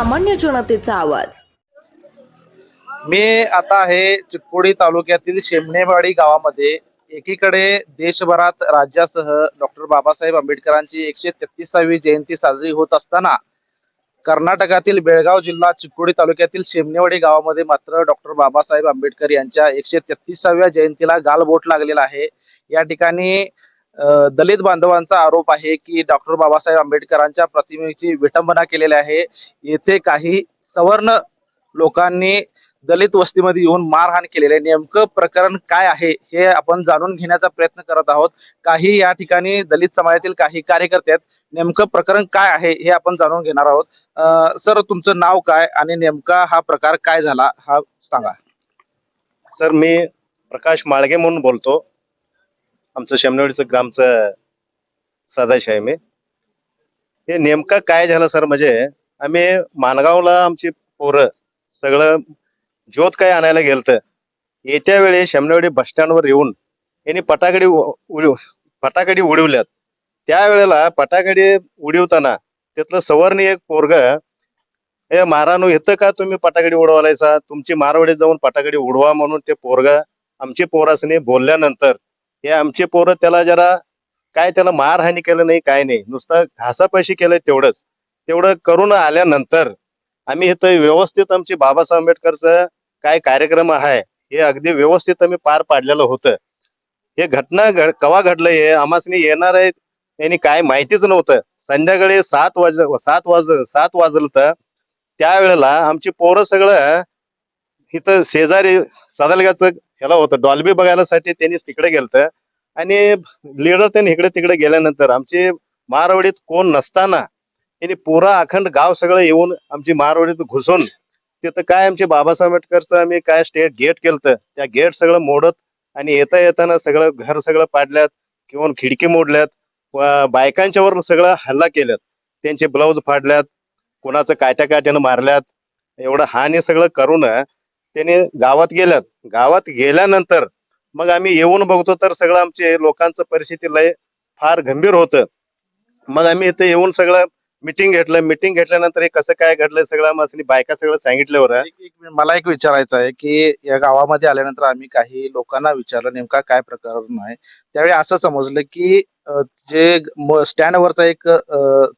सामान्य जनतेचा आवाज. मी आता आहे चिकोडी तालुक्यातील शेमणेवाडी गावामध्ये. एकीकडे देशभरात राज्यासह डॉक्टर बाबासाहेब आंबेडकरांची एकशे तेहतीसावी जयंती साजरी होत असताना कर्नाटकातील बेळगाव जिल्हा चिकोडी तालुक्यातील शेमनेवाडी गावामध्ये मात्र डॉक्टर बाबासाहेब आंबेडकर यांच्या एकशे तेहतीसाव्या जयंतीला गालबोट लागलेला आहे. या ठिकाणी दलित बांधवांचा आरोप आहे की डॉक्टर बाबासाहेब आंबेडकरांच्या प्रतिमेची विटंबना केलेली आहे. येथे काही सवर्ण लोकांनी दलित वस्तीमध्ये येऊन मारहाण केलेली आहे. नेमकं प्रकरण काय आहे हे आपण जाणून घेण्याचा प्रयत्न करत आहोत. काही या ठिकाणी दलित समाजातील काही कार्यकर्ते आहेत. नेमकं प्रकरण काय आहे हे आपण जाणून घेणार आहोत. सर तुमचं नाव काय आणि नेमका हा प्रकार काय झाला हा सांगा. सर मी प्रकाश माळगे म्हणून बोलतो. आमचं शेमनवाडीचं ग्रामचं सदाश आहे मी. हे नेमकं काय झालं सर? म्हणजे आम्ही मानगावला आमची पोरं सगळं ज्योत काय आणायला गेलत. येत्या वेळी शेमनवाडी बस स्टँडवर येऊन यांनी फटाकडी उडी पटाकडी फटाकडी उडवल्यात. त्यावेळेला फटाकडी उडवताना त्यातलं सवर्णी एक पोरग हे महारानो येतं का तुम्ही फटाकडी उडवायचा तुमची मारवाडी जाऊन फटाकडी उडवा म्हणून ते पोरग आमची पोरासनी बोलल्यानंतर हे आमचे पोरं त्याला जरा काय त्याला मारहाणी केलं नाही काय नाही. नुसतं घासापाशी केलंय तेवढंच. तेवढं करून आल्यानंतर आम्ही इथं व्यवस्थित आमची बाबासाहेब आंबेडकरचं काय कार्यक्रम आहे हे अगदी व्यवस्थित आम्ही पार पाडलेलं होतं. हे घटना घड कवा घडलं हे आम्हासनी येणार आहे यांनी काय माहितीच नव्हतं. संध्याकाळी सात वाज सात वाज सात वाजलं तर त्यावेळेला आमची पोरं सगळं इथं शेजारी सदलगाचं ह्याला होतं. डॉल्बी बघायलासाठी त्यांनी तिकडे गेलत. आणि लीडर त्यांनी इकडे तिकडे गेल्यानंतर आमची मारवाडीत कोण नसताना त्यांनी पुरा अखंड गाव सगळं येऊन आमची मारवाडीत घुसून तिथं काय आमचे बाबासाहेब आंबेडकरचं आम्ही काय स्टेट गेट केलं त्या गेट सगळं मोडत आणि येता येताना सगळं घर सगळं पाडल्यात किंवा खिडकी मोडल्यात व बायकांच्यावर सगळं हल्ला केल्यात. त्यांचे ब्लाऊज फाडल्यात कोणाचं काट्या काट्यानं मारल्यात. एवढं हानी सगळं करून त्याने गावात गेल्यात गावात गेल्यानंतर मग आम्ही येऊन बघतो तर सगळं आमचे लोकांचं परिस्थिती लय फार गंभीर होतं. मग आम्ही इथे येऊन सगळं मिटिंग घेतलं. मिटिंग घेतल्यानंतर हे कसं काय घडलंय सगळं आम्हाला बायका सगळं सांगितल्यावर मिनिट, मला एक विचारायचं आहे की या गावामध्ये आल्यानंतर आम्ही काही लोकांना विचारलं नेमका काय प्रकरण आहे? त्यावेळी असं समजलं की जे स्टँडवरचा एक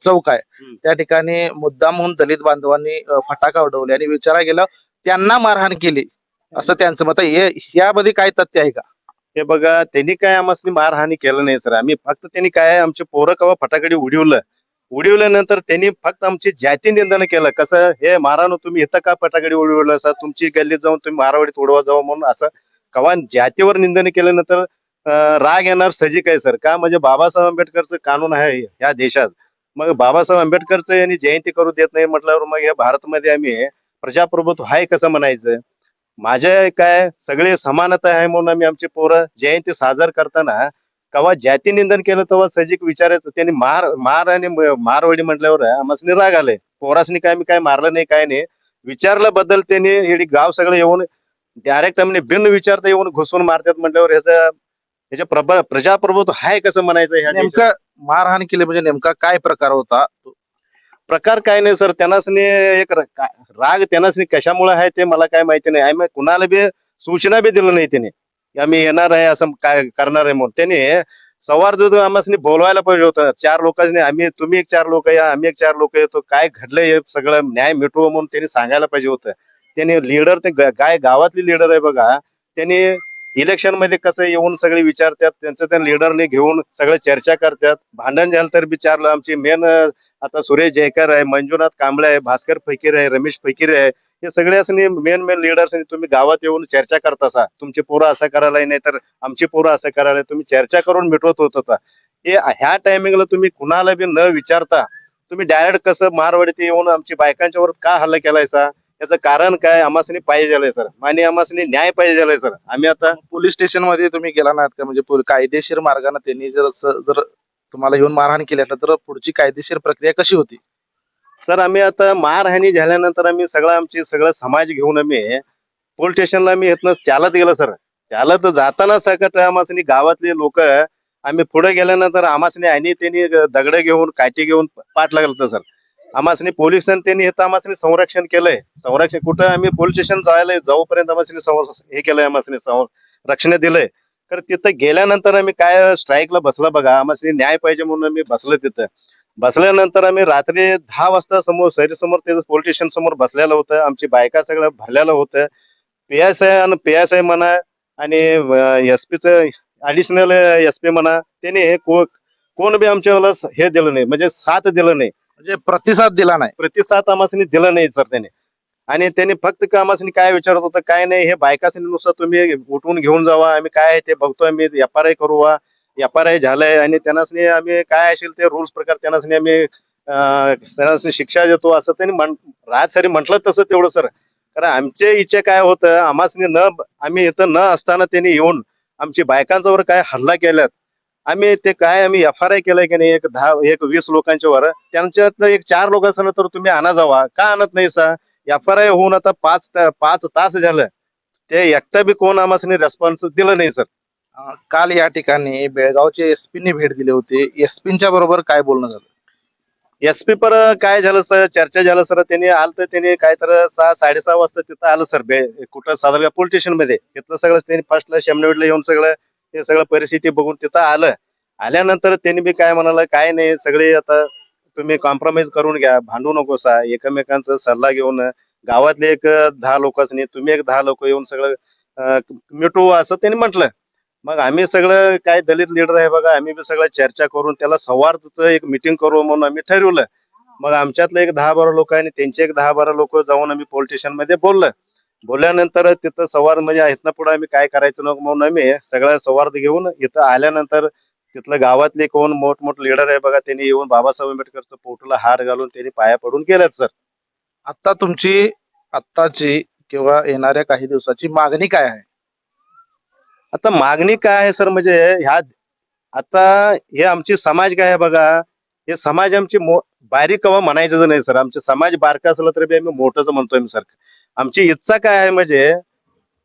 चौक आहे. त्या ठिकाणी मुद्दाम म्हणून दलित बांधवांनी फटाका उडवले आणि विचारा गेलं त्यांना मारहाण केली. असं त्यांचं मत आहे. हे- यामध्ये काय तथ्य आहे का? हे बघा त्यांनी काय आम्हाला मारहाणी केलं नाही सर. आम्ही फक्त त्यांनी काय आमचे पोरं कवा फटाकडी उडवलं. उडवल्यानंतर त्यांनी फक्त आमची जाती निंदन केलं. कसं हे मारानो तुम्ही इथं का फटाकडे उडवलं सर? तुमची गल्लीत जाऊन तुम्ही मारावडीत उडवा जावं म्हणून असं कवा जातीवर निंदन केल्यानंतर अं, राग येणार सजिक आहे सर. का म्हणजे बाबासाहेब आंबेडकरचं कानून आहे या देशात. मग बाबासाहेब आंबेडकरचं यांनी जयंती करू देत नाही म्हटल्यावर मग हे भारतमध्ये आम्ही प्रजाप्रभुत्व आहे कसं म्हणायचं? माझे काय सगळे समानता आहे म्हणून आम्ही आमची पोरं जयंती साजर करताना कवा जाती निंदन केलं तेव्हा सजिक विचारायचं. त्यांनी मार मार आणि मारवडी मारवाडी म्हटल्यावर आम्हाला राग आले. पोरासनी काय मी काय मारलं नाही काय नाही. विचारल्याबद्दल त्यांनी हे गाव सगळं येऊन डायरेक्ट आम्ही बिन विचारता येऊन घुसून मारतात म्हटल्यावर ह्याचं ह्याच्या प्रभा प्रजाप्रभुत्व आहे कसं म्हणायचं नेमकं मारहाण केली म्हणजे नेमका काय प्रकार होता? प्रकार काय नाही सर. त्यांनासनी एक र- का- राग त्यांनासनी कशामुळे आहे ते मला काय माहिती नाही. आम्ही कुणाला बी सूचना बी दिलं नाही त्याने. की आम्ही येणार आहे असं काय करणार आहे म्हणून. त्याने सवार जो आम्हाला बोलवायला पाहिजे होतं. चार लोकांनी आम्ही तुम्ही एक चार लोक या आम्ही एक चार लोक येतो. काय घडलंय हे सगळं न्याय मिटवू म्हणून त्यांनी सांगायला पाहिजे होतं. त्यांनी लीडर ते ग- काय गावातली लीडर आहे बघा. त्यांनी इलेक्शनमध्ये कसं येऊन सगळे विचारतात त्यांचं त्या लिडरने घेऊन सगळं चर्चा करतात. भांडण झालं तर विचारलं आमची मेन आता सुरेश जयकर आहे मंजुनाथ कांबळे आहे भास्कर फकीर आहे रमेश फकीर आहे. हे सगळे मेन मेन लिडर्स तुम्ही गावात येऊन चर्चा करत असा. तुमची पोरं असं करायला नाही तर आमची पोरं असं करायला तुम्ही चर्चा करून मिटवत होत होता. हे ह्या टायमिंगला तुम्ही कुणाला बी न विचारता तुम्ही डायरेक्ट कसं मारवाडीत येऊन आमची बायकांच्या वर का हल्ला केलायचा त्याचं कारण काय? आम्हाला पाहिजे झालंय सर. आणि आम्हाला न्याय पाहिजे झालाय सर. आम्ही आता पोलीस स्टेशनमध्ये तुम्ही गेला नाहीत का? म्हणजे पोल- कायदेशीर मार्गाने त्यांनी जर असं- जर तुम्हाला येऊन मारहाण केली तर पुढची कायदेशीर प्रक्रिया कशी होती? सर आम्ही आता मारहाणी झाल्यानंतर आम्ही सगळं आमची सगळं समाज घेऊन आम्ही पोलीस स्टेशनला आम्ही इथनं चालत गेलो सर. चालत जाताना सकट आम्हाला गावातले लोक आम्ही पुढे गेल्यानंतर आम्हाला आणि त्यांनी दगड घेऊन काठी घेऊन पाठ लागलं सर. आम्हासनी पोलीस त्यांनी इथं आम्हासनी संरक्षण केलंय. संरक्षण कुठं? आम्ही पोलीस स्टेशन जायला जाऊपर्यंत आम्हासनी हे केलंय आम्हासनी संरक्षण दिलंय. तर तिथं गेल्यानंतर आम्ही काय स्ट्राईकला बसला बघा. आम्हाला न्याय पाहिजे म्हणून आम्ही बसलो तिथं. बसल्यानंतर आम्ही रात्री दहा वाजता समोर समोर तिथं पोलीस स्टेशन समोर बसलेलं होतं. आमची बायका सगळ्या भरलेलं होतं. पी एस आय आणि पी एस आय म्हणा आणि एस पीचं ऍडिशनल एस पी म्हणा त्याने हे को- कोण बी आमच्या हे दिलं नाही. म्हणजे साथ दिलं नाही. म्हणजे प्रतिसाद दिला नाही. प्रतिसाद आम्हाला दिला नाही सर त्याने. आणि त्यांनी फक्त कामासनी काय विचारत होतं काय नाही हे बायकासाठी नुसार तुम्ही उठवून घेऊन जावा आम्ही काय आहे ते बघतोय मी एफ आर आय करू वा एफ आर आय झालंय आणि त्यांनासनी आम्ही काय असेल ते रुल्स प्रकार त्यांनासनी आम्ही त्यांनासनी शिक्षा देतो असं त्यांनी म्हण राज सरी म्हटलं तसं तेवढं सर. कारण आमचे इच्छा काय होतं आम्हासनी न आम्ही इथं न असताना त्यांनी येऊन आमची बायकांच्यावर काय हल्ला केल्यात आम्ही ते काय आम्ही एफ आर आय केलंय की नाही एक दहा एक वीस लोकांच्या वर. त्यांच्यातलं एक चार लोक असताना तर तुम्ही आणा जावा. का आणत नाही सा? एफ आर आय होऊन आता पाच पाच तास झालं. ते एकटा बी कोण आम्हाला रिस्पॉन्स दिलं नाही सर काल या ठिकाणी बेळगावचे एसपीने भेट दिली होती. एसपीच्या बरोबर काय बोलणं झालं? एस पी पर काय झालं सर चर्चा झालं सर त्यांनी आलं तर त्यांनी काय तर सहा साडेसहा वाजता तिथं आलं सर बे कुठं साधारण पोलीस स्टेशनमध्ये. तिथलं सगळं त्यांनी फर्स्टला शेमनवडला येऊन सगळं ते सगळं परिस्थिती बघून तिथं आलं. आल्यानंतर त्यांनी बी काय म्हणाला काय नाही सगळे आता तुम्ही कॉम्प्रोमाइज करून घ्या भांडू नको सा एकमेकांचा सल्ला घेऊन गावातले एक दहा लोकांनी तुम्ही एक दहा लोक येऊन सगळं मिटू मिटवू असं त्यांनी म्हटलं. मग आम्ही सगळं काय दलित लीडर आहे बघा आम्ही बी सगळं चर्चा करून त्याला संवादचं एक मिटिंग करू म्हणून आम्ही ठरवलं. मग आमच्यातलं एक दहा बारा लोक आणि त्यांचे एक दहा बारा लोक जाऊन आम्ही पोलीस स्टेशनमध्ये बोललं. बोलल्यानंतर तिथं संवाद म्हणजे इथनं पुढे आम्ही काय करायचं नको म्हणून आम्ही सगळा संवाद घेऊन इथं आल्यानंतर तिथलं गावातले कोण मोठमोठ लीडर आहे बघा त्यांनी येऊन बाबासाहेब आंबेडकरचं फोटोला हार घालून त्यांनी पाया पडून गेल्यात सर आता तुमची आत्ताची किंवा येणाऱ्या काही दिवसाची मागणी काय आहे? आता मागणी काय आहे सर म्हणजे ह्या आता हे आमची समाज काय आहे बघा हे समाज आमची मो बारीक कवा म्हणायचं नाही सर आमचे समाज बारका असलं तरी आम्ही मोठंच म्हणतोय सर आमची इच्छा काय आहे म्हणजे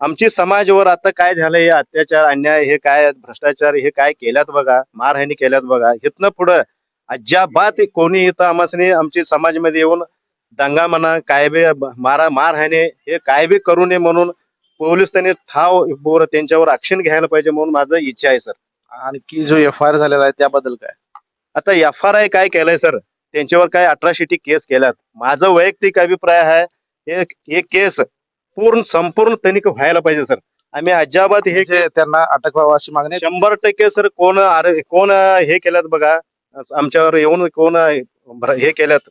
आमची समाजावर आता काय झालं हे अत्याचार अन्याय हे काय भ्रष्टाचार हे काय केल्यात बघा मारहाणी केल्यात बघा इथनं पुढं अजिबात कोणी इथं आम्हाला आमची समाजमध्ये येऊन दंगा म्हणा काय बी मारा मारहाणी हे काय बी करू नये म्हणून पोलीस त्यांनी ठाव बोर त्यांच्यावर ऍक्शन घ्यायला पाहिजे म्हणून माझं इच्छा आहे सर. आणखी जो एफ आय आर झालेला आहे त्याबद्दल काय? आता एफ आर आय काय केलंय सर? त्यांच्यावर काय अठराशेटी केस केल्यात? माझं वैयक्तिक अभिप्राय आहे हे केस पूर्ण संपूर्ण तनिक व्हायला पाहिजे सर. आम्ही अजिबात हे म्हणजे त्यांना अटक व्हावं अशी मागणी आहे. शंभर टक्के सर कोण कोण हे केल्यात बघा. आमच्यावर येऊन कोण हे केल्यात.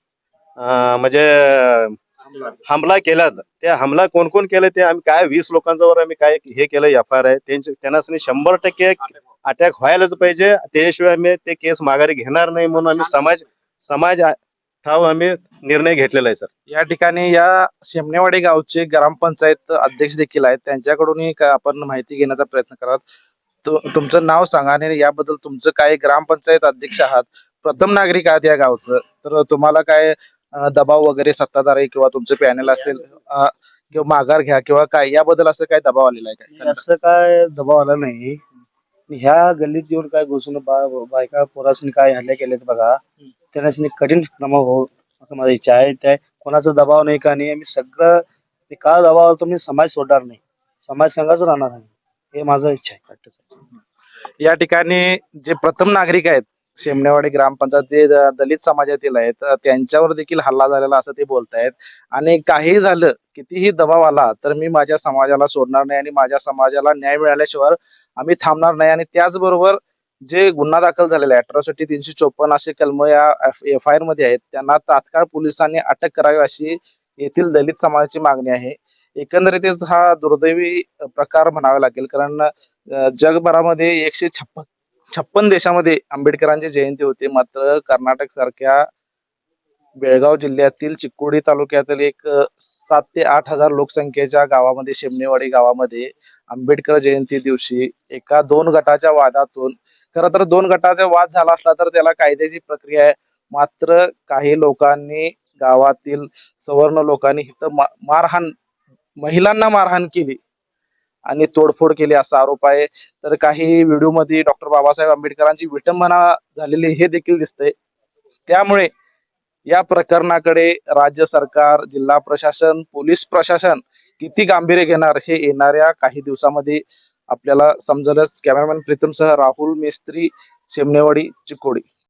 म्हणजे हमला. केलात. ते हमला कोण कोण केलं ते आम्ही काय वीस लोकांच्यावर आम्ही काय हे केलं एफ आर आय त्यांचे त्यांना शंभर टक्के अटॅक व्हायलाच पाहिजे. त्याशिवाय आम्ही ते केस माघारी घेणार नाही म्हणून आम्ही समाज समाज ठाव आम्ही निर्णय घेतलेला आहे सर. या ठिकाणी या शेमनेवाडी गावचे ग्रामपंचायत अध्यक्ष देखील आहेत. त्यांच्याकडूनही का आपण माहिती घेण्याचा प्रयत्न करा तु- तुमचं नाव सांगा आणि याबद्दल तुमचं काय ग्रामपंचायत अध्यक्ष आहात प्रथम नागरिक आहात या गावचं. तर तुम्हाला काय दबाव वगैरे सत्ताधारी किंवा तुमचं पॅनल असेल किंवा माघार घ्या किंवा काय याबद्दल असं काय दबाव आलेला आहे काय असं काय दबाव आला नाही. ह्या गल्लीत येऊन काय घुसून बा- बायका पोरासनी काय हल्ले केलेत बघा त्यांना कठीण क्रम हो असं माझी इच्छा आहे. त्या कोणाचा दबाव नाही का नाही आम्ही सगळं ते का दबाव मी समाज सोडणार नाही. समाज संघाच राहणार आहे. हे माझं इच्छा आहे. या ठिकाणी जे प्रथम नागरिक आहेत शेमण्यावाडी ग्रामपंचायत जे दलित समाजातील आहेत त्यांच्यावर देखील हल्ला झालेला असं ते बोलतायत. आणि काही झालं कितीही दबाव आला तर मी माझ्या समाजाला सोडणार नाही आणि माझ्या समाजाला न्याय मिळाल्याशिवाय आम्ही थांबणार नाही. आणि त्याचबरोबर जे गुन्हा दाखल झालेला आहे अठराशे तीनशे चोपन्न असे कलम या एफ आय आरमध्ये आहेत त्यांना तात्काळ पोलिसांनी अटक करावी अशी येथील दलित समाजाची मागणी आहे. एकंदरीतच हा दुर्दैवी प्रकार म्हणावा लागेल कारण जगभरामध्ये एकशे छप्पन छप्पन देशामध्ये आंबेडकरांची जयंती होते. मात्र कर्नाटक सारख्या बेळगाव जिल्ह्यातील चिक्कोडी तालुक्यातील एक सात ते आठ हजार लोकसंख्येच्या गावामध्ये शेमनेवाडी गावामध्ये आंबेडकर जयंती दिवशी एका दोन गटाच्या वादातून खरं तर दोन गटाचा वाद झाला असला तर त्याला कायद्याची प्रक्रिया आहे. मात्र काही लोकांनी गावातील सवर्ण लोकांनी इथं मा- मारहाण महिलांना मारहाण केली. आणि तोडफोड केली असा आरोप आहे. तर काही व्हिडिओमध्ये डॉक्टर बाबासाहेब आंबेडकरांची विटंबना झालेली हे देखील दिसते त्यामुळे या प्रकरणाकडे राज्य सरकार जिल्हा प्रशासन पोलीस प्रशासन किती गांभीर्य घेणार हे येणाऱ्या काही दिवसामध्ये आपल्याला समजलंच. कॅमेरामॅन प्रीतमसह राहुल मेस्त्री शेमनेवाडी चिकोडी.